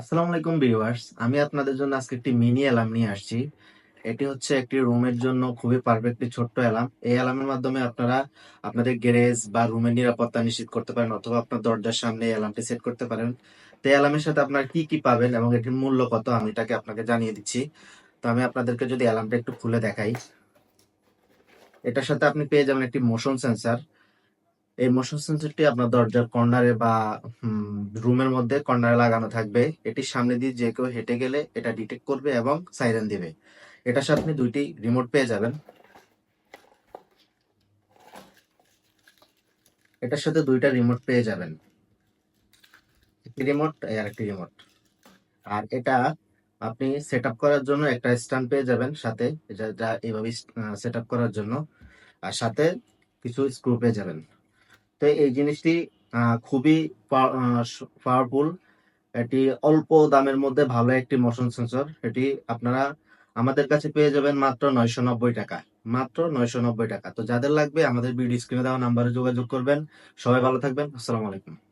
আসসালামু আলাইকুম ভিউয়ার্স, আমি আপনাদের জন্য আজকে একটি মিনি অ্যালার্ম নিয়ে আসছি। এটি হচ্ছে একটি রুমের জন্য খুবই পারফেক্টলি ছোট্ট অ্যালার্ম। এই অ্যালার্মের মাধ্যমে আপনারা আপনাদের গ্যারেজ বা রুমের নিরাপত্তা নিশ্চিত করতে পারেন অথবা আপনার দরজার সামনে এই অ্যালার্মটি সেট করতে পারেন। তো এই অ্যালার্মের সাথে আপনার কি কি পাবেন এবং এটির মূল্য কত আমি এটাকে আপনাকে জানিয়ে দিচ্ছি। তো আমি আপনাদেরকে যদি অ্যালার্মটা একটু খুলে দেখাই। এটার সাথে আপনি পেয়ে যাবেন একটি মোশন সেন্সর এই মোশন সেন্সরটি আপনার দরজার কর্নারে বা রুমের মধ্যে কর্নারে লাগানো থাকবে। এটির সামনে দিয়ে যে কেউ হেঁটে গেলে এটা ডিটেক্ট করবে এবং সাইরেন দিবে। এটার সাথে আপনি দুইটি রিমোট পেয়ে যাবেন। এটার সাথে দুইটা রিমোট পেয়ে যাবেন। একটি রিমোট আর একটি রিমোট আর এটা আপনি সেট করার জন্য একটা স্ট্যান্ড পেয়ে যাবেন সাথে। যা এইভাবে সেট করার জন্য। আর সাথে কিছু স্ক্রু পেয়ে যাবেন। তো এই জিনিসটি খুবই পাওয়ারফুল এটি অল্প দামের মধ্যে ভালো একটি মোশন সেন্সর এটি আপনারা আমাদের কাছে পেয়ে যাবেন মাত্র নয়শো নব্বই টাকা। মাত্র নয়শো নব্বই টাকা। তো যাদের লাগবে আমাদের বিডি স্ক্রিনে দেওয়া নাম্বারে যোগাযোগ করবেন। সবাই ভালো থাকবেন। আসসালামু আলাইকুম।